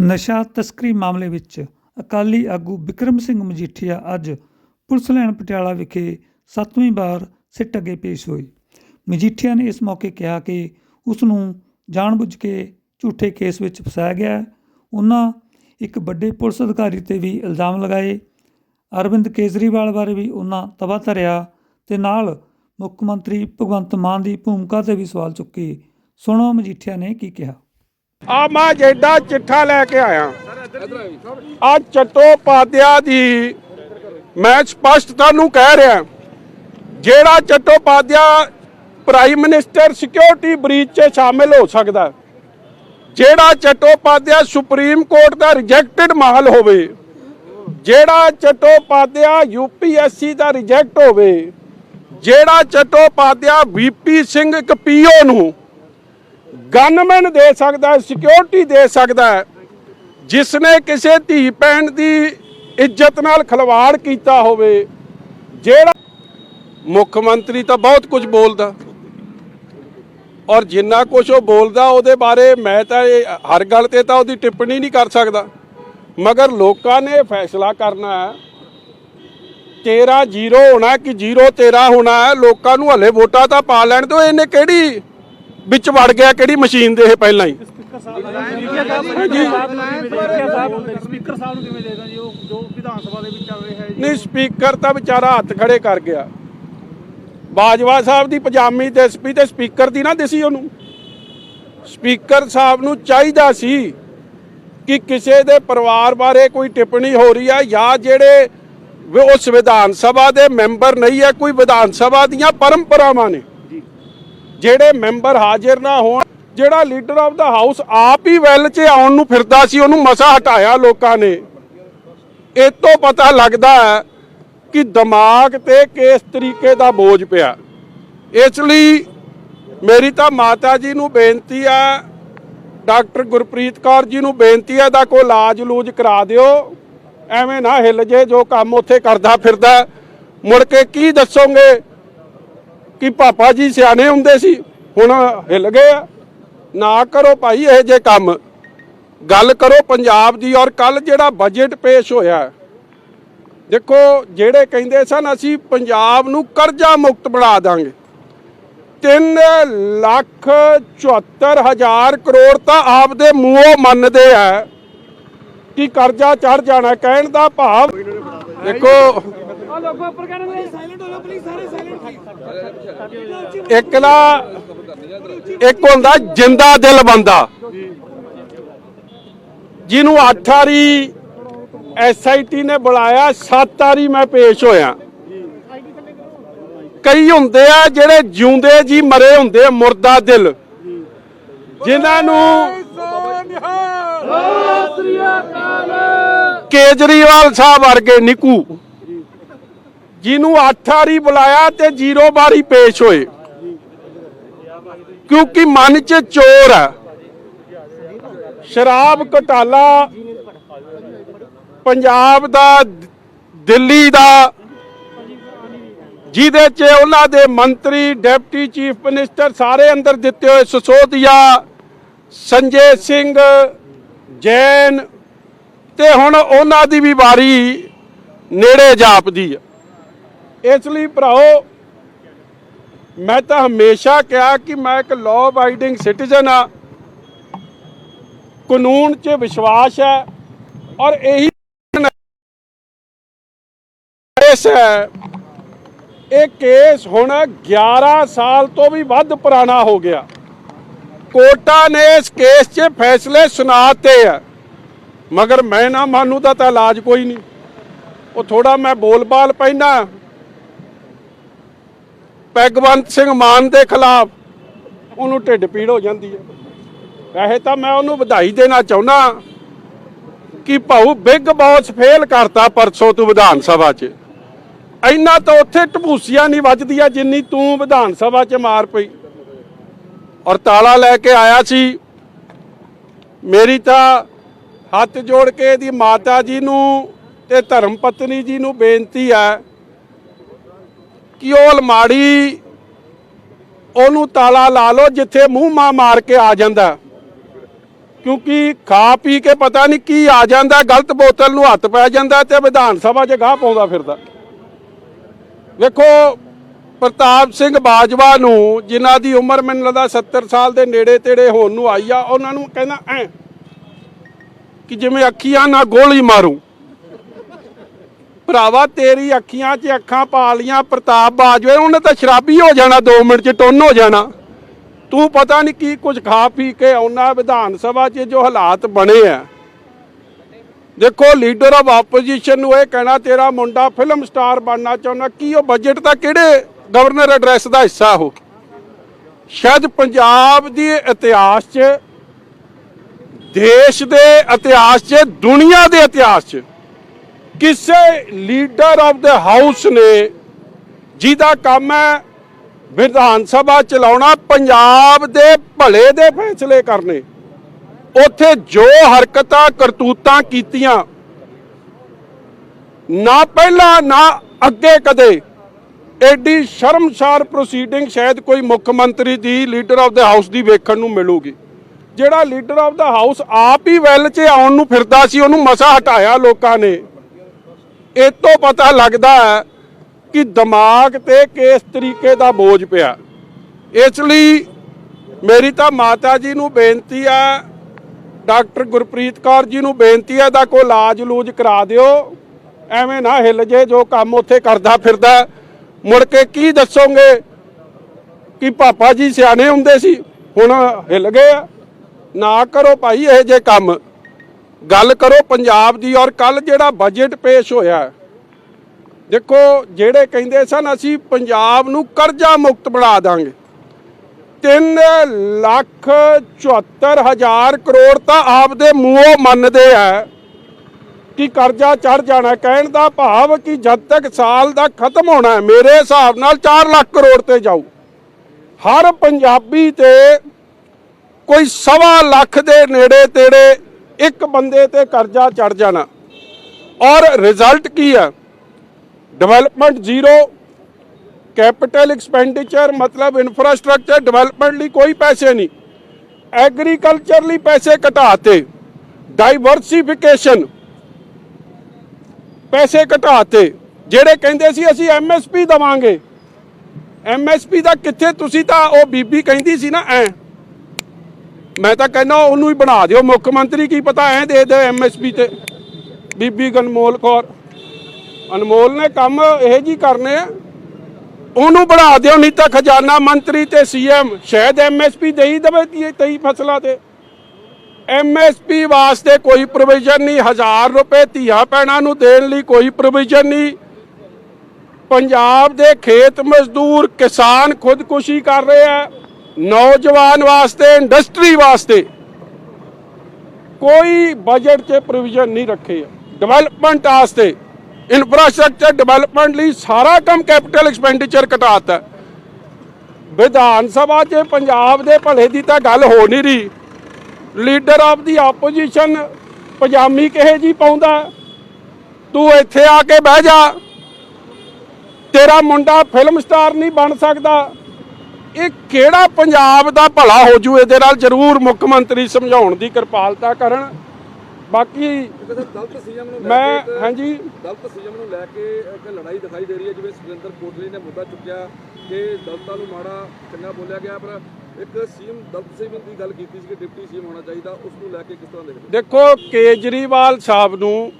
ਨਸ਼ਾ ਤਸਕਰੀ ਮਾਮਲੇ ਵਿੱਚ ਅਕਾਲੀ ਆਗੂ ਬਿਕਰਮ ਸਿੰਘ ਮਜੀਠੀਆ ਅੱਜ ਪੁਲਿਸ ਲੈਣ ਪਟਿਆਲਾ ਵਿਖੇ ਸੱਤਵੀਂ ਵਾਰ ਸਿੱਟ ਅੱਗੇ ਪੇਸ਼ ਹੋਏ ਮਜੀਠੀਆ ਨੇ ਇਸ ਮੌਕੇ ਕਿਹਾ ਕਿ ਉਸ ਨੂੰ ਜਾਣਬੁੱਝ ਕੇ ਝੂਠੇ ਕੇਸ ਵਿੱਚ ਫਸਾਇਆ ਗਿਆ ਉਹਨਾਂ ਇੱਕ ਵੱਡੇ ਪੁਲਿਸ ਅਧਿਕਾਰੀ ਤੇ ਵੀ ਇਲਜ਼ਾਮ ਲਗਾਏ। ਅਰਵਿੰਦ ਕੇਜਰੀਵਾਲ ਬਾਰੇ ਵੀ ਉਹਨਾਂ ਤਬਾਹ ਧਰਿਆ ਤੇ ਨਾਲ ਮੁੱਖ ਮੰਤਰੀ ਭਗਵੰਤ ਮਾਨ ਦੀ ਭੂਮਿਕਾ ਤੇ ਵੀ ਸਵਾਲ ਚੁੱਕੇ। ਸੁਣੋ ਮਜੀਠੀਆ ਨੇ ਕੀ ਕਿਹਾ। ਆ ਮੈਂ ਜਿਹੜਾ ਚਿੱਠਾ ਲੈ ਕੇ ਆਇਆ। ਆ ਚਟੋਪਾਧਿਆ ਦੀ ਮੈਂ ਸਪਸ਼ਟ ਤੁਹਾਨੂੰ ਕਹਿ ਰਿਹਾ ਜਿਹੜਾ Chattopadhyay prime minister security breach 'ਚ ਸ਼ਾਮਿਲ ਹੋ ਸਕਦਾ ਜਿਹੜਾ ਚਟੋਪਾਧਿਆ ਸੁਪਰੀਮ ਕੋਰਟ ਦਾ ਰਿਜੈਕਟਡ ਮਾਹਲ ਹੋਵੇ। ਜਿਹੜਾ ਚਟੋਪਾਧਿਆ ਯੂਪੀਐਸਸੀ ਦਾ ਰਿਜੈਕਟ ਹੋਵੇ। ਜਿਹੜਾ ਚਟੋਪਾਧਿਆ ਵੀਪੀ ਸਿੰਘ ਇੱਕ ਪੀਓ ਨੂੰ ਗਨਮੈਨ ਦੇ ਸਕਦਾ ਹੈ, ਸਿਕਿਉਰਿਟੀ ਦੇ ਸਕਦਾ ਹੈ। ਜਿਸ ਨੇ ਕਿਸੇ ਧੀ ਭੈਣ ਦੀ ਇੱਜ਼ਤ ਨਾਲ ਖਿਲਵਾੜ ਕੀਤਾ ਹੋਵੇ, ਜਿਹੜਾ ਮੁੱਖ ਮੰਤਰੀ ਤਾਂ ਬਹੁਤ ਕੁਝ ਬੋਲਦਾ। ਔਰ ਜਿੰਨਾ ਕੁਝ ਉਹ ਬੋਲਦਾ, ਉਹਦੇ ਬਾਰੇ ਮੈਂ ਤਾਂ ਹਰ ਗੱਲ ਤੇ ਤਾਂ ਉਹਦੀ ਟਿੱਪਣੀ ਨਹੀਂ ਕਰ ਸਕਦਾ। ਮਗਰ ਲੋਕਾਂ ਨੇ ਫੈਸਲਾ ਕਰਨਾ ਹੈ, ਤੇਰਾ ਜ਼ੀਰੋ ਹੋਣਾ ਕਿ ਜ਼ੀਰੋ ਤੇਰਾ ਹੋਣਾ ਹੈ, ਲੋਕਾਂ ਨੂੰ ਹਲੇ ਵੋਟਾਂ ਤਾਂ ਪਾ ਲੈਣ ਦਿਓ, ਇਹਨੇ ਕਿਹੜੀ ਵਿੱਚ ਵੜ ਗਿਆ ਕਿਹੜੀ ਮਸ਼ੀਨ ਦੇ ਇਹ ਪਹਿਲਾਂ ਹੀ? ਸਪੀਕਰ ਸਾਹਿਬ ਨੂੰ ਕਿਵੇਂ ਦੇਗਾ ਜੀ? ਉਹ ਜੋ ਵਿਧਾਨ ਸਭਾ ਦੇ ਵਿੱਚ ਚੱਲ ਰਿਹਾ ਹੈ ਜੀ। ਨਹੀਂ ਸਪੀਕਰ ਤਾਂ ਵਿਚਾਰਾ ਹੱਥ ਖੜੇ ਕਰ ਗਿਆ। ਬਾਜਵਾ ਸਾਹਿਬ ਦੀ ਪਜਾਮੀ ਤੇ ਸਪੀ ਤੇ ਸਪੀਕਰ ਦੀ ਨਾ ਦਿਸੀ ਉਹਨੂੰ। ਸਪੀਕਰ ਸਾਹਿਬ ਨੂੰ ਚਾਹੀਦਾ ਸੀ ਕਿ ਕਿਸੇ ਦੇ ਪਰਿਵਾਰ ਬਾਰੇ ਕੋਈ ਟਿੱਪਣੀ ਹੋ ਰਹੀ ਹੈ ਜਾਂ ਜਿਹੜੇ ਉਸ ਵਿਧਾਨ ਸਭਾ ਦੇ ਮੈਂਬਰ ਨਹੀਂ ਹੈ ਕੋਈ ਵਿਧਾਨ ਸਭਾ ਦੀਆਂ ਪਰੰਪਰਾਵਾਂ ਨੇ। ਜਿਹੜੇ ਮੈਂਬਰ ਹਾਜ਼ਰ ਨਾ ਹੋਣ, ਜਿਹੜਾ ਲੀਡਰ ਆਫ ਦਾ ਹਾਊਸ ਆਪ ਹੀ ਵੈਲ 'ਚ ਆਉਣ ਨੂੰ ਫਿਰਦਾ ਸੀ, ਉਹਨੂੰ ਮਸਾ ਹਟਾਇਆ ਲੋਕਾਂ ਨੇ। ਇਹ ਤੋਂ ਪਤਾ ਲੱਗਦਾ ਹੈ ਕਿ ਦਿਮਾਗ ਤੇ ਕਿਸ ਤਰੀਕੇ ਦਾ ਬੋਝ ਪਿਆ। ਇਸ ਲਈ ਮੇਰੀ ਤਾਂ ਮਾਤਾ ਜੀ ਨੂੰ ਬੇਨਤੀ ਹੈ, ਡਾਕਟਰ ਗੁਰਪ੍ਰੀਤ ਕੌਰ ਜੀ ਨੂੰ ਬੇਨਤੀ ਹੈ ਦਾ ਕੋਈ ਇਲਾਜ ਲੂਜ ਕਰਾ ਦਿਓ। ਐਵੇਂ ਨਾ ਹਿੱਲ ਜੇ, ਜੋ ਕੰਮ ਉੱਥੇ ਕਰਦਾ ਫਿਰਦਾ। ਮੁੜ ਕੇ ਕੀ ਦੱਸੋਗੇ? ਕਿ ਪਾਪਾ ਜੀ ਸਿਆਣੇ ਹੁੰਦੇ ਸੀ, ਹੁਣ ਹਿੱਲ ਗਏ ਨਾ ਕਰੋ ਭਾਈ ਇਹ ਜੇ ਕੰਮ। ਗੱਲ ਕਰੋ ਪੰਜਾਬ ਦੀ ਔਰ ਕੱਲ ਜਿਹੜਾ ਬਜਟ ਪੇਸ਼ ਹੋਇਆ ਦੇਖੋ, ਜਿਹੜੇ ਕਹਿੰਦੇ ਸਨ, ਅਸੀਂ ਪੰਜਾਬ ਨੂੰ ਕਰਜ਼ਾ ਮੁਕਤ ਬਣਾ ਦਾਂਗੇ। 3 ਲੱਖ 74 ਹਜ਼ਾਰ ਕਰੋੜ ਤਾਂ ਆਪਦੇ ਮੂੰਹੋਂ ਮੰਨਦੇ ਆ ਕਿ ਕਰਜ਼ਾ ਚੜ ਜਾਣਾ, ਕਹਿਣ ਦਾ ਭਾਵ ਦੇਖੋ ਆ ਲੋਕੋ ਉੱਪਰ ਕਹਿੰਦੇ ਸਾਇਲੈਂਟ ਇੱਕ ਨਾ ਇੱਕ ਹੁੰਦਾ ਜਿੰਦਾ ਦਿਲ ਬੰਦਾ। ਜਿਹਨੂੰ ਅੱਠ ਵਾਰੀ ਐਸਆਈਟੀ ਨੇ ਬੁਲਾਇਆ ਸੱਤ ਵਾਰੀ ਮੈਂ ਪੇਸ਼ ਹੋਇਆ। ਕਈ ਹੁੰਦੇ ਆ ਜਿਹੜੇ ਜਿਉਂਦੇ ਜੀ ਮਰੇ ਹੁੰਦੇ ਆ ਮੁਰਦਾ ਦਿਲ। ਜਿਨ੍ਹਾਂ ਨੂੰ ਕੇਜਰੀਵਾਲ ਸਾਹਿਬ ਵਰਗੇ ਨਿਕੂ। ਜਿਹਨੂੰ ਅੱਠ ਵਾਰੀ ਬੁਲਾਇਆ ਤੇ ਜ਼ੀਰੋ ਵਾਰੀ ਪੇਸ਼ ਹੋਏ। ਕਿਉਂਕਿ ਮਨ 'ਚ ਚੋਰ ਹੈ। ਸ਼ਰਾਬ ਘਟਾਲਾ, ਪੰਜਾਬ ਦਾ, ਦਿੱਲੀ ਦਾ, ਜਿਹਦੇ 'ਚ ਉਹਨਾਂ ਦੇ ਮੰਤਰੀ, ਡਿਪਟੀ ਚੀਫ ਮਿਨਿਸਟਰ ਸਾਰੇ ਅੰਦਰ ਦਿੱਤੇ ਹੋਏ ਸਸੋਦੀਆ, ਸੰਜੇ ਸਿੰਘ, ਜੈਨ ਤੇ ਹੁਣ ਉਹਨਾਂ ਦੀ ਵੀ ਵਾਰੀ ਨੇੜੇ ਜਾਪਦੀ ਹੈ। ਇਸ ਲਈ ਭਰਾਓ ਮੈਂ ਤਾਂ ਹਮੇਸ਼ਾ ਕਿਹਾ ਕਿ ਮੈਂ ਇੱਕ ਲਾਅ ਅਬਾਈਡਿੰਗ ਸਿਟੀਜ਼ਨ ਆ ਕਾਨੂੰਨ 'ਚ ਵਿਸ਼ਵਾਸ ਹੈ ਔਰ ਇਹੀ ਕੇਸ ਹੈ। ਇਹ ਕੇਸ ਹੁਣ 11 ਸਾਲ ਤੋਂ ਵੀ ਵੱਧ ਪੁਰਾਣਾ ਹੋ ਗਿਆ। ਕੋਰਟਾਂ ਨੇ ਇਸ ਕੇਸ 'ਚ ਫੈਸਲੇ ਸੁਣਾਤੇ ਆ। ਮਗਰ ਮੈਂ ਨਾ ਮਾਨੂੰ ਦਾ ਤਾਂ ਇਲਾਜ ਕੋਈ ਨਹੀਂ। ਉਹ ਥੋੜਾ ਮੈਂ ਬੋਲਬਾਲ ਪੈਣਾ ਭਗਵੰਤ ਸਿੰਘ ਮਾਨ ਦੇ ਖਿਲਾਫ ਉਹਨੂੰ ਢਿੱਡ ਪੀੜ ਹੋ ਜਾਂਦੀ ਹੈ। ਵੈਸੇ ਤਾਂ ਮੈਂ ਉਹਨੂੰ ਵਧਾਈ ਦੇਣਾ ਚਾਹੁੰਦਾ ਕਿ ਭਾਊ ਬਿੱਗ ਬੌਸ ਫੇਲ ਕਰਤਾ ਪਰਸੋਂ ਤੂੰ ਵਿਧਾਨ ਸਭਾ 'ਚ। ਇੰਨਾ ਤਾਂ ਉੱਥੇ ਢਬੂਸੀਆਂ ਨਹੀਂ ਵੱਜਦੀਆਂ ਜਿੰਨੀ ਤੂੰ ਵਿਧਾਨ ਸਭਾ 'ਚ ਮਾਰ ਪਈ। ਔਰ ਤਾਲਾ ਲੈ ਕੇ ਆਇਆ ਸੀ। ਮੇਰੀ ਤਾਂ ਹੱਥ ਜੋੜ ਕੇ ਇਹਦੀ ਮਾਤਾ ਜੀ ਨੂੰ ਤੇ ਧਰਮ ਪਤਨੀ ਜੀ ਨੂੰ ਬੇਨਤੀ ਹੈ ਕਿ ਉਹ ਅਲਮਾੜੀ ਉਹਨੂੰ ਤਾਲਾ ਲਾ ਲਓ ਜਿੱਥੇ ਮੂੰਹ ਮਾ ਮਾਰ ਕੇ ਆ ਜਾਂਦਾ। ਕਿਉਂਕਿ ਖਾ ਪੀ ਕੇ ਪਤਾ ਨਹੀਂ ਕੀ ਆ ਜਾਂਦਾ, ਗਲਤ ਬੋਤਲ ਨੂੰ ਹੱਥ ਪੈ ਜਾਂਦਾ ਤੇ ਵਿਧਾਨ ਸਭਾ 'ਚ ਗਾਹ ਪਾਉਂਦਾ ਫਿਰਦਾ। ਵੇਖੋ, ਪ੍ਰਤਾਪ ਸਿੰਘ ਬਾਜਵਾ ਨੂੰ, ਜਿਨ੍ਹਾਂ ਦੀ ਉਮਰ ਮੈਨੂੰ ਲੱਗਦਾ 70 ਸਾਲ ਦੇ ਨੇੜੇ ਤੇੜੇ ਹੋਣ ਨੂੰ ਆਈ ਆ, ਉਹਨਾਂ ਨੂੰ ਕਹਿੰਦਾ, ਐ, ਕਿ ਜਿਵੇਂ ਅੱਖੀਆਂ ਨਾਲ ਗੋਲੀ ਮਾਰੂ ਭਰਾਵਾ, ਤੇਰੀ ਅੱਖੀਆਂ 'ਚ ਅੱਖਾਂ ਪਾ ਲੀਆਂ ਪ੍ਰਤਾਪ ਬਾਜਵੇ, ਉਹਨੇ ਤਾਂ ਸ਼ਰਾਬੀ ਹੋ ਜਾਣਾ 2 ਮਿੰਟ 'ਚ ਟੁੰਨ ਹੋ ਜਾਣਾ। ਤੂੰ ਪਤਾ ਨਹੀਂ ਕੀ ਕੁਝ ਖਾ ਪੀ ਕੇ ਆਉਣਾ, ਵਿਧਾਨ ਸਭਾ 'ਚ ਜੋ ਹਾਲਾਤ ਬਣੇ ਆ। ਦੇਖੋ, ਲੀਡਰ ਆਫ ਆਪੋਜੀਸ਼ਨ ਨੂੰ ਇਹ ਕਹਿਣਾ, ਤੇਰਾ ਮੁੰਡਾ ਫਿਲਮ ਸਟਾਰ ਬਣਨਾ ਚਾਹੁੰਦਾ, ਕੀ ਉਹ ਬਜਟ ਦਾ ਕਿਹੜੇ ਗਵਰਨਰ ਐਡਰੈਸ ਦਾ ਹਿੱਸਾ ਉਹ? ਸ਼ਾਇਦ ਪੰਜਾਬ ਦੀ ਇਤਿਹਾਸ 'ਚ, ਦੇਸ਼ ਦੇ ਇਤਿਹਾਸ 'ਚ, ਦੁਨੀਆ ਦੇ ਇਤਿਹਾਸ 'ਚ ਕਿਸੇ ਲੀਡਰ ਆਫ ਦਾ ਹਾਊਸ ਨੇ, ਜਿਹਦਾ ਕੰਮ ਹੈ ਵਿਧਾਨ ਸਭਾ ਚਲਾਉਣਾ, ਪੰਜਾਬ ਦੇ ਭਲੇ ਦੇ ਫੈਸਲੇ ਕਰਨੇ। ਉੱਥੇ ਜੋ ਹਰਕਤਾਂ, ਕਰਤੂਤਾਂ ਕੀਤੀਆਂ, ਨਾ ਪਹਿਲਾਂ, ਨਾ ਅੱਗੇ ਕਦੇ ਐਡੀ ਸ਼ਰਮਸਾਰ ਪ੍ਰੋਸੀਡਿੰਗ ਸ਼ਾਇਦ ਕੋਈ ਮੁੱਖ ਮੰਤਰੀ ਦੀ, ਲੀਡਰ ਆਫ ਦਾ ਹਾਊਸ ਦੀ ਵੇਖਣ ਨੂੰ ਮਿਲੂਗੀ। ਜਿਹੜਾ ਲੀਡਰ ਆਫ ਦਾ ਹਾਊਸ ਆਪ ਹੀ ਵੈਲ 'ਚ ਆਉਣ ਨੂੰ ਫਿਰਦਾ ਸੀ, ਉਹਨੂੰ ਮਸਾ ਹਟਾਇਆ ਲੋਕਾਂ ਨੇ। ਇਹ ਤੋਂ ਪਤਾ ਲੱਗਦਾ ਹੈ ਕਿ ਦਿਮਾਗ ਤੇ ਕਿਸ ਤਰੀਕੇ ਦਾ ਬੋਝ ਪਿਆ। ਇਸ ਲਈ ਮੇਰੀ ਤਾਂ ਮਾਤਾ ਜੀ ਨੂੰ ਬੇਨਤੀ ਆ ਡਾਕਟਰ ਗੁਰਪ੍ਰੀਤ ਕੌਰ ਜੀ ਨੂੰ ਬੇਨਤੀ ਹੈ ਦਾ ਕੋਈ ਇਲਾਜ ਲੂਜ ਕਰਾ ਦਿਓ। ਐਵੇਂ ਨਾ ਹਿੱਲ ਜੇ, ਜੋ ਕੰਮ ਉੱਥੇ ਕਰਦਾ ਫਿਰਦਾ ਮੁੜ ਕੇ ਕੀ ਦੱਸੋਗੇ ਕਿ ਪਾਪਾ ਜੀ ਸਿਆਣੇ ਹੁੰਦੇ ਸੀ, ਹੁਣ ਹਿੱਲ ਗਏ ਆ। ਨਾ ਕਰੋ ਭਾਈ ਇਹ ਜੇ ਕੰਮ। ਗੱਲ ਕਰੋ ਪੰਜਾਬ ਦੀ ਔਰ ਕੱਲ ਜਿਹੜਾ ਬਜਟ ਪੇਸ਼ ਹੋਇਆ ਦੇਖੋ ਜਿਹੜੇ ਕਹਿੰਦੇ ਸਨ ਅਸੀਂ ਪੰਜਾਬ ਨੂੰ ਕਰਜ਼ਾ ਮੁਕਤ ਬਣਾ ਦਾਂਗੇ 3 ਲੱਖ 74 ਹਜ਼ਾਰ ਕਰੋੜ ਤਾਂ ਆਪਦੇ ਮੂੰਹੋਂ ਮੰਨਦੇ ਆ ਕਿ ਕਰਜ਼ਾ ਚੜ ਜਾਣਾ, ਕਹਿਣ ਦਾ ਭਾਵ ਕਿ ਜਦ ਤੱਕ ਸਾਲ ਦਾ ਖਤਮ ਹੋਣਾ ਮੇਰੇ ਹਿਸਾਬ ਨਾਲ 4 ਲੱਖ ਕਰੋੜ ਤੇ ਜਾਊ। ਹਰ ਪੰਜਾਬੀ ਤੇ ਕੋਈ ਸਵਾ ਲੱਖ ਦੇ ਨੇੜੇ ਤੇੜੇ ਇੱਕ ਬੰਦੇ ਤੇ ਕਰਜ਼ਾ ਚੜ ਜਾਣਾ। ਔਰ ਰਿਜ਼ਲਟ ਕੀ ਹੈ ਡਿਵੈਲਪਮੈਂਟ ਜ਼ੀਰੋ ਕੈਪੀਟਲ ਐਕਸਪੈਂਡੀਚਰ ਮਤਲਬ ਇਨਫਰਾਸਟ੍ਰਕਚਰ ਡਿਵੈਲਪਮੈਂਟ ਲਈ ਕੋਈ ਪੈਸੇ ਨਹੀਂ। ਐਗਰੀਕਲਚਰ ਲਈ ਪੈਸੇ ਘਟਾਤੇ। ਡਾਈਵਰਸਿਫਿਕੇਸ਼ਨ ਪੈਸੇ ਘਟਾਤੇ। ਜਿਹੜੇ ਕਹਿੰਦੇ ਸੀ ਅਸੀਂ ਐਮਐਸਪੀ ਦਵਾਂਗੇ। ਐਮਐਸਪੀ ਦਾ ਕਿੱਥੇ ਤੁਸੀਂ ਤਾਂ ਉਹ ਬੀਬੀ ਕਹਿੰਦੀ ਸੀ ਨਾ ਐ। ਮੈਂ ਤਾਂ ਕਹਿੰਦਾ ਉਹਨੂੰ ਹੀ ਬਣਾ ਦਿਓ। ਮੁੱਖ ਮੰਤਰੀ ਕੀ ਪਤਾ ਐ ਦੇ ਦੇ ਐਮਐਸਪੀ ਤੇ। ਬੀਬੀ ਗਨਮੋਲ ਕੌਰ। ਅਨਮੋਲ ਨੇ ਕੰਮ ਇਹ ਜੀ ਕਰਨੇ ਉਹਨੂੰ ਬਣਾ ਦਿਓ, ਨਹੀਂ ਤਾਂ ਖਜ਼ਾਨਾ ਮੰਤਰੀ ਤੇ ਸੀਐਮ ਸ਼ਾਇਦ ਐਮਐਸਪੀ ਦੇ ਹੀ ਦੇਵੇ ਤੀ- ਤੇਈ ਫਸਲਾਂ ਤੇ। ਐਮਐਸਪੀ ਵਾਸਤੇ ਕੋਈ ਪ੍ਰੋਵੀਜ਼ਨ ਨਹੀਂ, ਹਜ਼ਾਰ ਰੁਪਏ ਧੀਆ ਪੈਣਾ ਨੂੰ ਦੇਣ ਲਈ ਕੋਈ ਪ੍ਰੋਵੀਜ਼ਨ ਨਹੀਂ। ਪੰਜਾਬ ਦੇ ਖੇਤ ਮਜ਼ਦੂਰ ਕਿਸਾਨ ਖੁਦਕੁਸ਼ੀ ਕਰ ਰਹੇ ਆ। ਨੌਜਵਾਨ ਵਾਸਤੇ ਇੰਡਸਟਰੀ ਵਾਸਤੇ ਕੋਈ ਬਜਟ 'ਚ ਪ੍ਰੋਵੀਜ਼ਨ ਨਹੀਂ ਰੱਖੇ ਡਿਵੈਲਪਮੈਂਟ ਵਾਸਤੇ ਇਨਫਰਾਸਟ੍ਰਕਚਰ ਡਿਵੈਲਪਮੈਂਟ ਲਈ ਸਾਰਾ ਕੰਮ ਕੈਪੀਟਲ ਐਕਸਪੈਂਡੀਚਰ ਘਟਾਤਾ ਵਿਧਾਨ ਸਭਾ 'ਚ, ਪੰਜਾਬ ਦੇ ਭਲੇ ਦੀ ਤਾਂ ਗੱਲ ਹੋ ਨਹੀਂ ਰਹੀ। ਲੀਡਰ ਆਫ ਦੀ ਆਪੋਜੀਸ਼ਨ ਪਜਾਮੀ ਕਿਹੇ ਜੀ ਪਾਉਂਦਾ? ਤੂੰ ਇੱਥੇ ਆ ਕੇ ਬਹਿ ਜਾ। ਤੇਰਾ ਮੁੰਡਾ ਫਿਲਮ ਸਟਾਰ ਨਹੀਂ ਬਣ ਸਕਦਾ। ਇਹ ਕਿਹੜਾ ਪੰਜਾਬ ਦਾ ਭਲਾ ਹੋ ਜੂ? ਇਹਦੇ ਨਾਲ ਜ਼ਰੂਰ ਮੁੱਖ ਮੰਤਰੀ ਸਮਝਾਉਣ ਦੀ ਕਿਰਪਾਲਤਾ ਕਰਨ। ਬਾਕੀ ਕਹਿੰਦੇ ਦਲਤ ਸੀਐਮ ਨੂੰ ਲੈ ਮੈਂ ਹਾਂਜੀ। ਦਲਤ ਸੀਐਮ ਨੂੰ ਲੈ ਕੇ ਇੱਕ ਲੜਾਈ ਦਿਖਾਈ ਦੇ ਰਹੀ ਹੈ ਜਿਵੇਂ ਸੁਰਿੰਦਰ ਕੋਟਲੀ ਨੇ ਮੁੱਦਾ ਚੁੱਕਿਆ ਕਿ ਦਲਤਾਂ ਨੂੰ ਮਾੜਾ ਚੰਗਾ ਬੋਲਿਆ ਗਿਆ ਪਰ ਇੱਕ ਸੀਐਮ ਦਲਤ ਸੀਐਮ ਦੀ ਗੱਲ ਕੀਤੀ ਸੀ ਕਿ ਡਿਪਟੀ ਸੀਐਮ ਹੋਣਾ ਚਾਹੀਦਾ ਉਸ ਨੂੰ ਲੈ ਕੇ ਕਿਸ ਤਰ੍ਹਾਂ ਦੇਖਦੇ ਦੇਖੋ ਕੇਜਰੀਵਾਲ ਸਾਹਿਬ ਨੂੰ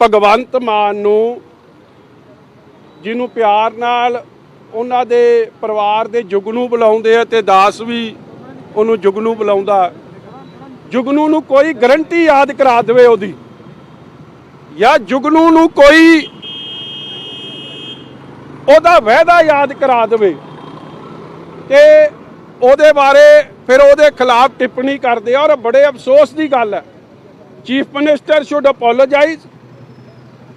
ਭਗਵੰਤ ਮਾਨ ਨੂੰ ਜਿਹਨੂੰ ਪਿਆਰ ਨਾਲ ਉਹਨਾਂ ਦੇ ਪਰਿਵਾਰ ਦੇ ਜੁਗਨੂ ਬੁਲਾਉਂਦੇ ਆ ਤੇ ਦਾਸ ਵੀ ਉਹਨੂੰ ਜੁਗਨੂ ਬੁਲਾਉਂਦਾ। ਜੁਗਨੂ ਨੂੰ ਕੋਈ ਗਰੰਟੀ ਯਾਦ ਕਰਾ ਦੇਵੇ ਉਹਦੀ। ਜਾਂ ਜੁਗਨੂ ਨੂੰ ਕੋਈ ਉਹਦਾ ਵਾਅਦਾ ਯਾਦ ਕਰਾ ਦੇਵੇ ਤੇ ਉਹਦੇ ਬਾਰੇ ਫਿਰ ਉਹਦੇ ਖਿਲਾਫ ਟਿੱਪਣੀ ਕਰਦੇ ਆ। ਔਰ ਬੜੇ ਅਫਸੋਸ ਦੀ ਗੱਲ ਹੈ। Chief minister should apologize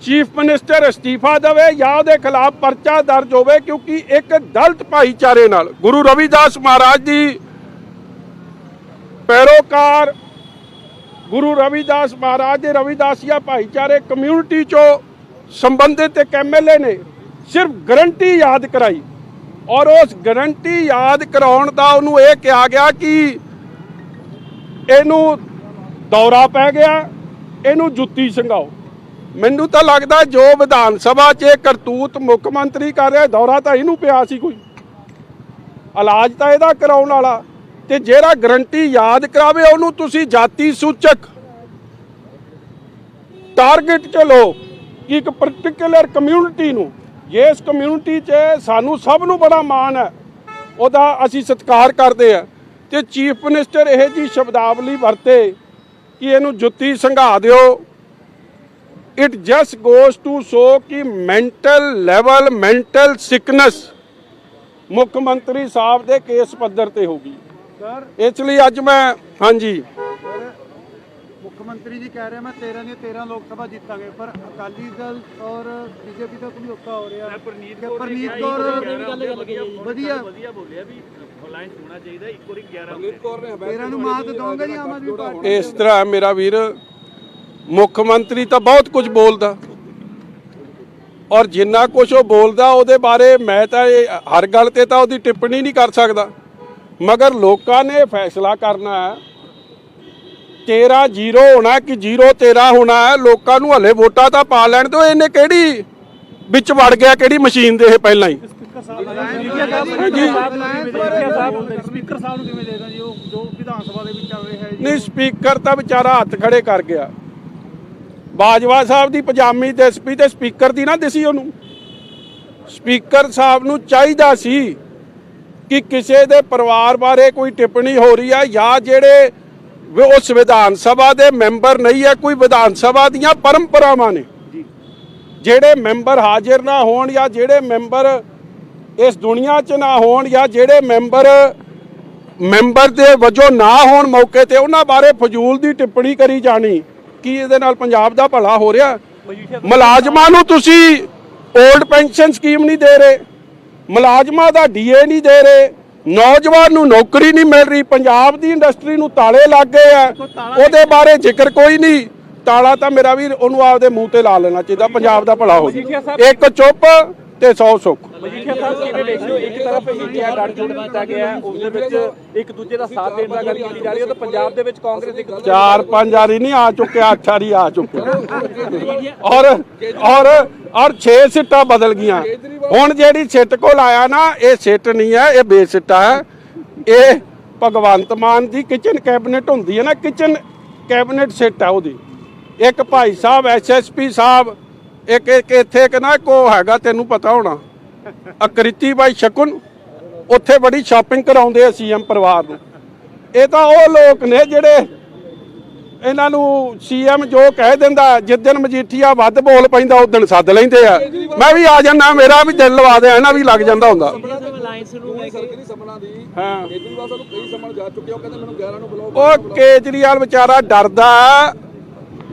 chief minister ਅਸਤੀਫਾ ਦੇਵੇ ਜਾਂ ਉਹਦੇ ਖਿਲਾਫ ਪਰਚਾ ਦਰਜ ਹੋਵੇ, ਕਿਉਂਕਿ ਇੱਕ ਦਲਤ ਭਾਈਚਾਰੇ ਨਾਲ, ਗੁਰੂ ਰਵਿਦਾਸ ਮਹਾਰਾਜ ਦੀ ਪੈਰੋਕਾਰ, ਗੁਰੂ ਰਵਿਦਾਸ ਮਹਾਰਾਜ ਦੇ ਰਵਿਦਾਸੀਆ ਭਾਈਚਾਰੇ ਕਮਿਊਨਿਟੀ ਚੋਂ ਸੰਬੰਧਿਤ ਇੱਕ ਐਮਐਲਏ ਨੇ ਸਿਰਫ ਗਰੰਟੀ ਯਾਦ ਕਰਾਈ। ਔਰ ਉਸ ਗਰੰਟੀ ਯਾਦ ਕਰਾਉਣ ਦਾ ਉਹਨੂੰ ਇਹ ਕਿਹਾ ਗਿਆ ਕਿ ਇਹਨੂੰ ਦੌਰਾ ਪੈ ਗਿਆ, ਇਹਨੂੰ ਜੁੱਤੀ ਸੰਘਾਓ। ਮੈਨੂੰ ਤਾਂ ਲੱਗਦਾ ਜੋ ਵਿਧਾਨ ਸਭਾ 'ਚ ਕਰਤੂਤ ਮੁੱਖ ਮੰਤਰੀ ਕਰ ਰਿਹਾ, ਦੌਰਾ ਤਾਂ ਇਹਨੂੰ ਪਿਆ ਸੀ ਕੋਈ। ਇਲਾਜ ਤਾਂ ਇਹਦਾ ਕਰਾਉਣ ਵਾਲਾ। ਤੇ ਜਿਹੜਾ ਗਰੰਟੀ ਯਾਦ ਕਰਾਵੇ, ਉਹਨੂੰ ਤੁਸੀਂ ਜਾਤੀ ਸੂਚਕ ਟਾਰਗੇਟ ਚ ਲਓ। ਕਿ ਇੱਕ ਪਾਰਟਿਕੂਲਰ ਕਮਿਊਨਿਟੀ ਨੂੰ। ਇਸ ਕਮਿਊਨਿਟੀ 'ਚ ਸਾਨੂੰ ਸਭ ਨੂੰ ਬੜਾ ਮਾਣ ਹੈ। ਉਹਦਾ ਅਸੀਂ ਸਤਿਕਾਰ ਕਰਦੇ ਆ ਤੇ ਚੀਫ ਮਿਨਿਸਟਰ ਇਹ ਜੀ ਸ਼ਬਦਾਵਲੀ ਵਰਤੇ ਕਿ ਇਹਨੂੰ ਜੁੱਤੀ ਸੰਘਾ ਦਿਓ। It just goes to show ਕਿ ਮੈਂਟਲ ਲੈਵਲ ਮੈਂਟਲ ਸਿਕਨੈਸ ਮੁੱਖ ਮੰਤਰੀ ਸਾਹਿਬ ਦੇ ਕੇਸ ਪੱਧਰ ਤੇ ਹੋਗੀ ਸਰ ਇਸ ਲਈ ਅੱਜ ਮੈਂ ਹਾਂਜੀ। ਮੁੱਖ ਮੰਤਰੀ ਜੀ ਕਹਿ ਰਹੇ ਮੈਂ 13 ਦੀਆਂ 13 ਲੋਕ ਸਭਾ ਜਿੱਤਾਂਗੇ ਪਰ ਅਕਾਲੀ ਦਲ ਔਰ ਬੀਜੇਪੀ ਦਾ ਸਮਝੌਤਾ ਹੋ ਰਿਹਾ। ਪਰਨੀਤ ਕੌਰ ਪਰਨੀਤ ਕੌਰ ਵਧੀਆ ਵਧੀਆ। ਬੋਲਿਆ ਵੀ ਅਲਾਈਅੰਸ ਹੋਣਾ ਚਾਹੀਦਾ ਇੱਕ ਵਾਰੀ 11 ਅਮਿਤ ਕੌਰ ਨੇ ਹਮਾਇਤ 13 ਨੂੰ ਮਾਤ ਦੋਗੇ ਜੀ ਆਮ ਆਦਮੀ ਪਾਰਟੀ ਇਸ ਤਰ੍ਹਾਂ ਮੇਰਾ ਵੀਰ ਮੁੱਖ ਮੰਤਰੀ ਤਾਂ ਬਹੁਤ ਕੁਝ ਬੋਲਦਾ। ਔਰ ਜਿੰਨਾ ਕੁਝ ਉਹ ਬੋਲਦਾ ਉਹਦੇ ਬਾਰੇ ਮੈਂ ਤਾਂ ਹਰ ਗੱਲ ਤੇ ਤਾਂ ਉਹਦੀ ਟਿੱਪਣੀ ਨਹੀਂ ਕਰ ਸਕਦਾ। ਮਗਰ ਲੋਕਾਂ ਨੇ ਫੈਸਲਾ ਕਰਨਾ ਹੈ। 13 0 ਹੋਣਾ ਕਿ 0 13 ਹੋਣਾ ਹੈ ਲੋਕਾਂ ਨੂੰ ਹਲੇ ਵੋਟਾਂ ਤਾਂ ਪਾ ਲੈਣ ਦਿਓ। ਇਹਨੇ ਕਿਹੜੀ ਵਿੱਚ ਵੜ ਗਿਆ ਕਿਹੜੀ ਮਸ਼ੀਨ ਦੇ ਇਹ ਪਹਿਲਾਂ ਹੀ? ਸਪੀਕਰ ਸਾਹਿਬ ਨੂੰ ਕਿਵੇਂ ਦੇਦਾ ਜੀ? ਉਹ ਜੋ ਵਿਧਾਨ ਸਭਾ ਦੇ ਵਿੱਚ ਚੱਲ ਰਿਹਾ ਹੈ ਨਹੀਂ ਸਪੀਕਰ ਤਾਂ ਵਿਚਾਰਾ ਹੱਥ ਖੜੇ ਕਰ ਗਿਆ। ਬਾਜਵਾ ਸਾਹਿਬ ਦੀ ਪਜਾਮੀ ਦਿਸਪੀ ਤੇ ਸਪੀਕਰ ਦੀ ਨਾ ਦਿਸੀ ਉਹਨੂੰ। ਸਪੀਕਰ ਸਾਹਿਬ ਨੂੰ ਚਾਹੀਦਾ ਸੀ ਕਿ ਕਿਸੇ ਦੇ ਪਰਿਵਾਰ ਬਾਰੇ ਕੋਈ ਟਿੱਪਣੀ ਹੋ ਰਹੀ ਹੈ ਜਾਂ ਜਿਹੜੇ ਉਸ ਵਿਧਾਨ ਸਭਾ ਦੇ ਮੈਂਬਰ ਨਹੀਂ ਹੈ ਕੋਈ ਵਿਧਾਨ ਸਭਾ ਦੀਆਂ ਪਰੰਪਰਾਵਾਂ ਨੇ। ਜਿਹੜੇ ਮੈਂਬਰ ਹਾਜ਼ਰ ਨਾ ਹੋਣ ਜਾਂ ਜਿਹੜੇ ਮੈਂਬਰ ਇਸ ਦੁਨੀਆ 'ਚ ਨਾ ਹੋਣ ਜਾਂ ਜਿਹੜੇ ਮੈਂਬਰ ਮੈਂਬਰ ਦੇ ਵਜੋਂ ਨਾ ਹੋਣ ਮੌਕੇ ਤੇ ਉਹਨਾਂ ਬਾਰੇ ਫਜ਼ੂਲ ਦੀ ਟਿੱਪਣੀ ਕਰੀ ਜਾਣੀ। ਕੀ ਇਹਦੇ ਨਾਲ ਪੰਜਾਬ ਦਾ ਭਲਾ ਹੋ ਰਿਹਾ? ਮੁਲਾਜ਼ਮਾਂ ਨੂੰ ਤੁਸੀਂ 올ਡ ਪੈਨਸ਼ਨ ਸਕੀਮ ਨਹੀਂ ਦੇ ਰਹੇ। ਮੁਲਾਜ਼ਮਾਂ ਦਾ ਡੀਏ ਨਹੀਂ ਦੇ ਰਹੇ। ਨੌਜਵਾਨ ਨੂੰ ਨੌਕਰੀ ਨਹੀਂ ਮਿਲ ਰਹੀ। ਪੰਜਾਬ ਦੀ ਇੰਡਸਟਰੀ ਨੂੰ ਤਾਲੇ ਲੱਗ ਗਏ ਆ। ਉਹਦੇ ਬਾਰੇ ਜ਼ਿਕਰ ਕੋਈ ਨਹੀਂ। ਤਾਲਾ ਤਾਂ ਮੇਰਾ ਵੀਰ ਉਹਨੂੰ ਆਪਦੇ ਮੂੰਹ ਤੇ ਲਾ ਲੈਣਾ ਚਾਹੀਦਾ। ਪੰਜਾਬ ਦਾ ਭਲਾ ਹੋ ਇੱਕ ਚੁੱਪ ਤੇ 100 ਸੁੱਖ। ਮਜੀਠੀਆ ਸਾਹਿਬ ਕਿਵੇਂ ਦੇਖਦੇ ਹੋ? ਇੱਕ ਤਰਫ ਇੰਡੀਆ ਗੱਠਜੋੜ ਕੀਤਾ ਗਿਆ ਉਸ ਦੇ ਵਿੱਚ ਇੱਕ ਦੂਜੇ ਦਾ ਸਾਥ ਦੇਣ ਦਾ ਗੱਲ ਕੀਤੀ ਜਾ ਰਹੀ ਹੈ ਤਾਂ ਪੰਜਾਬ ਦੇ ਵਿੱਚ ਕਾਂਗਰਸ ਇੱਕ ਚਾਰ ਪੰਜ ਵਾਰੀ ਨਹੀਂ ਆ ਚੁੱਕਿਆ ਅੱਠ ਵਾਰੀ ਆ ਚੁੱਕਿਆ ਔਰ ਔਰ ਔਰ 6 ਸਿੱਟਾਂ ਬਦਲ ਗਈਆਂ। ਹੁਣ ਜਿਹੜੀ ਸਿੱਟ ਕੋਲ ਆਇਆ ਨਾ, ਇਹ ਸਿੱਟ ਨਹੀਂ ਹੈ, ਇਹ ਬੇਸਿੱਟਾ ਹੈ। ਇਹ ਭਗਵੰਤ ਮਾਨ ਦੀ ਕਿਚਨ ਕੈਬਨਿਟ ਹੁੰਦੀ ਹੈ ਨਾ ਕਿਚਨ ਕੈਬਨਿਟ ਸਿੱਟ ਹੈ ਉਹਦੀ। ਇੱਕ ਭਾਈ ਸਾਹਿਬ ਐਸਐਸਪੀ ਸਾਹਿਬ, ਇੱਕ ਇੱਕ ਇੱਥੇ ਇੱਕ ਨਾ ਕੋ ਹੈਗਾ, ਤੈਨੂੰ ਪਤਾ ਹੋਣਾ। ਅਕ੍ਰਿਤੀ ਬਾਈ ਸ਼ਕੁਨ, ਉੱਥੇ ਬੜੀ ਸ਼ਾਪਿੰਗ ਕਰਾਉਂਦੇ ਆ ਸੀਐਮ ਪਰਿਵਾਰ ਨੂੰ। ਇਹ ਤਾਂ ਉਹ ਲੋਕ ਨੇ ਜਿਹੜੇ ਇਹਨਾਂ ਨੂੰ ਸੀਐਮ ਜੋ ਕਹਿ ਦਿੰਦਾ, ਜਿਸ ਦਿਨ ਮਜੀਠੀਆ ਵੱਧ ਬੋਲ ਪੈਂਦਾ ਉਦੋਂ ਸੱਦ ਲੈਂਦੇ ਆ। ਮੈਂ ਵੀ ਆ ਜਾਂਦਾ, ਮੇਰਾ ਵੀ ਦਿਲ ਲਵਾ ਦੇ ਇਹਨਾਂ ਵੀ ਲੱਗ ਜਾਂਦਾ ਹੁੰਦਾ। ਉਹ ਕੇਜਰੀਵਾਲ ਵਿਚਾਰਾ ਡਰਦਾ,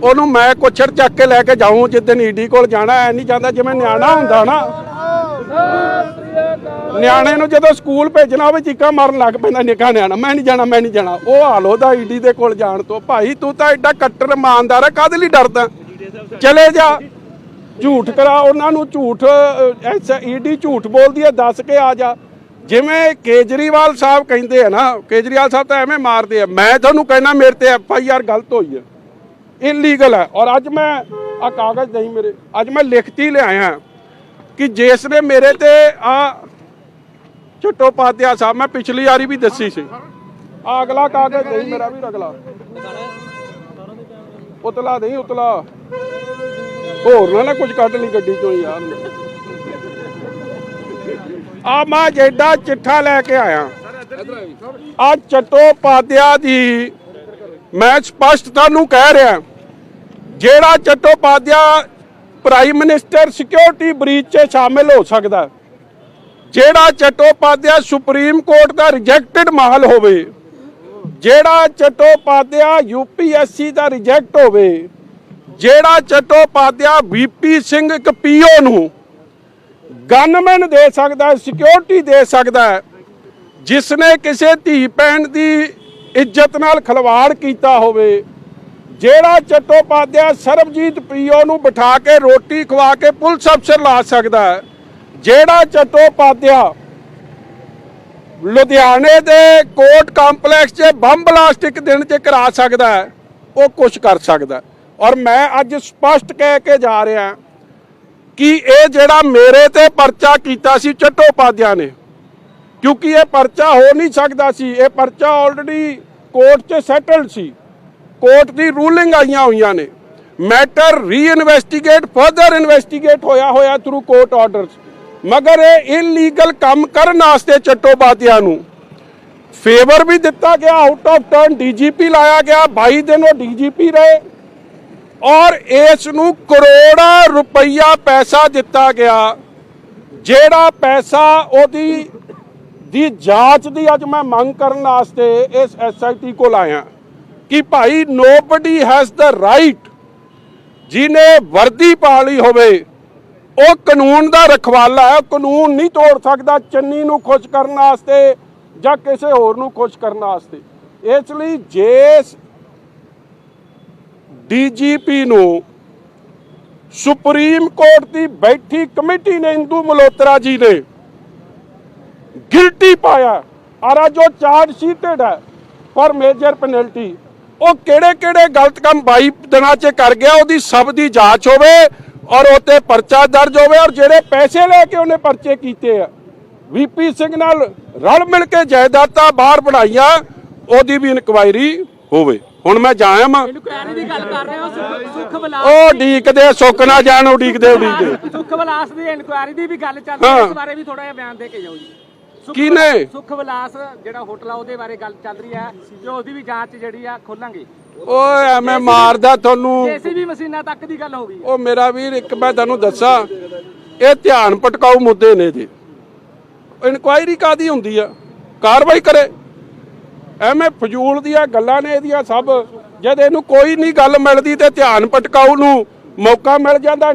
ਉਹਨੂੰ ਮੈਂ ਕੁਛੜ ਚੱਕ ਕੇ ਲੈ ਕੇ ਜਾਊਂ ਜਿੱਦਣ ਈਡੀ ਕੋਲ ਜਾਣਾ, ਐ ਨਹੀਂ ਜਾਂਦਾ, ਜਿਵੇਂ ਨਿਆਣਾ ਹੁੰਦਾ ਨਾ। ਨਿਆਣੇ ਨੂੰ ਜਦੋਂ ਸਕੂਲ ਭੇਜਣਾ ਹੋਵੇ ਚੀਕਾਂ ਮਾਰਨ ਲੱਗ ਪੈਂਦਾ ਨਿੱਕਾ ਨਿਆਣਾ, ਮੈਂ ਨਹੀਂ ਜਾਣਾ, ਮੈਂ ਨਹੀਂ ਜਾਣਾ। ਉਹ ਹਾਲ ਉਹਦਾ ਈਡੀ ਦੇ ਕੋਲ ਜਾਣ ਤੋਂ। ਭਾਈ, ਤੂੰ ਤਾਂ ਐਡਾ ਕੱਟਰ ਇਮਾਨਦਾਰ ਹੈ ਕਾਹਦੇ ਲਈ ਡਰਦਾ? ਚਲੇ ਜਾ। ਝੂਠ ਕਰਾ ਉਹਨਾਂ ਨੂੰ, ਝੂਠ ਐਸਾ, ਈਡੀ ਝੂਠ ਬੋਲਦੀ ਹੈ ਦੱਸ ਕੇ ਆ ਜਾ। ਜਿਵੇਂ ਕੇਜਰੀਵਾਲ ਸਾਹਿਬ ਕਹਿੰਦੇ ਆ ਨਾ, ਕੇਜਰੀਵਾਲ ਸਾਹਿਬ ਤਾਂ ਐਵੇਂ ਮਾਰਦੇ ਆ। ਮੈਂ ਤੁਹਾਨੂੰ ਕਹਿਣਾ, ਮੇਰੇ ਤੇ ਐਫ ਆਈ ਆਰ ਗਲਤ ਹੋਈ ਹੈ ਇਲੀਗਲ ਹੈ ਔਰ ਅੱਜ ਮੈਂ ਆ ਕਾਗਜ਼ ਨਹੀਂ ਮੇਰੇ, ਅੱਜ ਮੈਂ ਲਿਖਤੀ ਲਿਆਇਆ। ਕਿ ਜਿਸ ਨੇ ਮੇਰੇ ਤੇ ਆ ਚਟੋਪਾਧਿਆ ਸਾਹਿਬ, ਮੈਂ ਪਿਛਲੀ ਵਾਰੀ ਵੀ ਦੱਸੀ ਸੀ। ਆ ਅਗਲਾ ਕਾਗਜ਼ ਨਹੀਂ, ਮੇਰਾ ਵੀ ਅਗਲਾ। ਉਤਲਾ ਨਹੀਂ, ਉਤਲਾ। ਹੋਰ ਨਾ ਨਾ ਕੁਝ ਕੱਢ ਲਈ ਗੱਡੀ ਚੋਂ ਯਾਰ। ਆ ਮੈਂ ਜੈਡਾ ਚਿੱਠਾ ਲੈ ਕੇ ਆਇਆ। ਆ ਚਟੋਪਾਧਿਆ ਦੀ ਮੈਂ ਸਪਸ਼ਟ ਤੁਹਾਨੂੰ ਕਹਿ ਰਿਹਾ। ਜਿਹੜਾ Chattopadhyay prime minister security breach 'ਚ ਸ਼ਾਮਿਲ ਹੋ ਸਕਦਾ ਜਿਹੜਾ ਚਟੋਪਾਧਿਆ ਸੁਪਰੀਮ ਕੋਰਟ ਦਾ ਰਿਜੈਕਟਡ ਮਾਹਲ ਹੋਵੇ, ਜਿਹੜਾ ਚਟੋਪਾਧਿਆ ਯੂਪੀਐਸਸੀ ਦਾ ਰਿਜੈਕਟ ਹੋਵੇ, ਜਿਹੜਾ ਚਟੋਪਾਧਿਆ ਵੀਪੀ ਸਿੰਘ ਇੱਕ ਪੀਓ ਨੂੰ ਗਨਮੈਨ ਦੇ ਸਕਦਾ ਹੈ ਸਿਕਿਉਰਿਟੀ ਦੇ ਸਕਦਾ ਹੈ, ਜਿਸ ਨੇ ਕਿਸੇ ਧੀ ਭੈਣ ਦੀ ਇੱਜ਼ਤ ਨਾਲ ਖਿਲਵਾੜ ਕੀਤਾ ਹੋਵੇ ਜਿਹੜਾ ਚਟੋਪਾਧਿਆ ਸਰਬਜੀਤ ਪੀਓ ਨੂੰ ਬਿਠਾ ਕੇ ਰੋਟੀ ਖਵਾ ਕੇ ਪੁਲਿਸ ਅਫਸਰ ਲਾ ਸਕਦਾ ਹੈ, ਜਿਹੜਾ ਚਟੋਪਾਧਿਆ ਲੁਧਿਆਣੇ ਦੇ ਕੋਰਟ ਕੰਪਲੈਕਸ 'ਚ ਬੰਬ ਬਲਾਸਟ ਇੱਕ ਦਿਨ 'ਚ ਕਰਾ ਸਕਦਾ ਹੈ, ਉਹ ਕੁਝ ਕਰ ਸਕਦਾ ਔਰ ਮੈਂ ਅੱਜ ਸਪਸ਼ਟ ਕਹਿ ਕੇ ਜਾ ਰਿਹਾ ਕਿ ਇਹ ਜਿਹੜਾ ਮੇਰੇ ਤੇ ਪਰਚਾ ਕੀਤਾ ਸੀ ਚਟੋਪਾਧਿਆ ਨੇ, ਕਿਉਂਕਿ ਇਹ ਪਰਚਾ ਹੋ ਨਹੀਂ ਸਕਦਾ ਸੀ, ਇਹ ਪਰਚਾ ਆਲਰੇਡੀ ਕੋਰਟ 'ਚ ਸੈਟਲਡ ਸੀ। ਕੋਰਟ ਦੀ ਰੂਲਿੰਗ ਆਈਆਂ ਹੋਈਆਂ ਨੇ। ਮੈਟਰ ਰੀਇਨਵੈਸਟੀਗੇਟ ਫਰਦਰ ਇਨਵੈਸਟੀਗੇਟ ਹੋਇਆ ਹੋਇਆ ਥਰੂ ਕੋਰਟ ਆਰਡਰਸ ਮਗਰ ਇਹ ਇਲੀਗਲ ਕੰਮ ਕਰਨ ਵਾਸਤੇ ਚੱਟੋਪਾਧਿਆ ਨੂੰ। ਫੇਵਰ ਵੀ ਦਿੱਤਾ ਗਿਆ ਆਊਟ ਆਫ ਟਰਨ ਡੀਜੀਪੀ ਲਾਇਆ ਗਿਆ 22 ਦਿਨ ਉਹ ਡੀਜੀਪੀ ਰਹੇ। ਔਰ ਇਸ ਨੂੰ ਕਰੋੜਾਂ ਰੁਪਈਆ ਪੈਸਾ ਦਿੱਤਾ ਗਿਆ। ਜਿਹੜਾ ਪੈਸਾ ਉਹਦੀ, ਦੀ ਜਾਂਚ ਦੀ ਅੱਜ ਮੈਂ ਮੰਗ ਕਰਨ ਵਾਸਤੇ ਇਸ ਐਸਆਈਟੀ ਕੋਲ ਆਇਆ। ਕਿ ਭਾਈ ਨੋਬਡੀ ਹੈਜ਼ ਦਾ ਰਾਈਟ ਜਿਹਨੇ ਵਰਦੀ ਪਾ ਲਈ ਹੋਵੇ, ਉਹ ਕਾਨੂੰਨ ਦਾ ਰਖਵਾਲਾ ਹੈ, ਉਹ ਕਾਨੂੰਨ ਨਹੀਂ ਤੋੜ ਸਕਦਾ ਚੰਨੀ ਨੂੰ ਖੁਸ਼ ਕਰਨ ਵਾਸਤੇ ਜਾਂ ਕਿਸੇ ਹੋਰ ਨੂੰ ਖੁਸ਼ ਕਰਨ ਵਾਸਤੇ। ਇਸ ਲਈ ਜੇ ਡੀਜੀਪੀ ਨੂੰ ਸੁਪਰੀਮ ਕੋਰਟ ਦੀ ਬੈਠੀ ਕਮੇਟੀ ਨੇ ਇੰਦੂ ਮਲੋਤਰਾ ਜੀ ਨੇ ਗਿਲਟੀ ਪਾਇਆ ਆਰਾ ਜੋ ਚਾਰਜ ਸ਼ੀਟਡ ਹੈ, ਪਰ ਮੇਜਰ ਪੈਨਲਟੀ ਉਹ ਕਿਹੜੇ ਕਿਹੜੇ ਗਲਤ ਕੰਮ 22 ਦਿਨਾਂ 'ਚ ਕਰ ਗਿਆ ਉਹਦੀ ਸਭ ਦੀ ਜਾਂਚ ਹੋਵੇ ਔਰ ਉੱਤੇ ਪਰਚਾ ਦਰਜ ਹੋਵੇ ਔਰ ਜਿਹੜੇ ਪੈਸੇ ਲੈ ਕੇ ਉਹਨੇ ਪਰਚੇ ਕੀਤੇ ਆ। ਵੀਪੀ ਸਿੰਘ ਨਾਲ ਰਲ ਮਿਲ ਕੇ ਜਾਇਦਾਦਾਂ ਬਾਹਰ ਬਣਾਈਆਂ ਉਹਦੀ ਵੀ ਇਨਕੁਆਇਰੀ ਹੋਵੇ। ਹੁਣ ਮੈਂ ਜਾਇਆ ਮਾਂ ਇਨਕੁਆਇਰੀ ਦੀ ਗੱਲ ਕਰ ਰਹੇ ਹੋ ਸੁਖ- ਉਹ ਡੀਕਦੇ ਸੁੱਕ ਨਾ ਜਾਣ ਉਡੀਕਦੇ ਉਡੀਕਦੇ ਸੁਖ ਦੀ ਇਨਕੁਆਇਰੀ ਦੀ ਵੀ ਗੱਲ ਚੱਲ ਰਹੀ ਹੈ ਹਾਂ। ਇਸ ਬਾਰੇ ਵੀ ਥੋੜਾ ਜਿਹਾ ਬਿਆਨ ਦੇ ਕੇ ਜਾਓ ਜੀ। ਵਿਲਾਸ- ਸੁਖ ਵਿਲਾਸ ਜਿਹੜਾ ਹੋਟਲ ਆ ਉਹਦੇ ਬਾਰੇ ਗੱਲ ਚੱਲ ਰਹੀ ਹੈ ਜੋ ਉਹਦੀ ਵੀ ਜਾਂਚ ਜਿਹੜੀ ਆ ਖੋਲਾਂਗੇ। ਓਏ ਐਵੇਂ ਮਾਰਦਾ ਤੁਹਾਨੂੰ। ਜੇਸੀਬੀ ਮਸ਼ੀਨਾਂ ਤੱਕ ਦੀ ਗੱਲ ਹੋ ਗਈ ਉਹ ਮੇਰਾ ਵੀਰ ਇੱਕ ਮੈਂ ਤੁਹਾਨੂੰ ਦੱਸਾਂ ਇਹ ਧਿਆਨ ਪਟਕਾਉ ਮੁੱਦੇ ਨੇ ਜੀ ਇਨਕੁਆਇਰੀ ਕਾਦੀ ਹੁੰਦੀ ਆ? ਕਾਰਵਾਈ ਕਰੇ। ਐਵੇਂ ਫਜ਼ੂਲ ਦੀਆਂ ਗੱਲਾਂ ਨੇ ਇਹਦੀਆਂ ਸਭ। ਜਦ ਇਹਨੂੰ ਕੋਈ ਨਹੀਂ ਗੱਲ ਮਿਲਦੀ ਤੇ ਧਿਆਨ ਪਟਕਾਉ ਨੂੰ ਮੌਕਾ ਮਿਲ ਜਾਂਦਾ।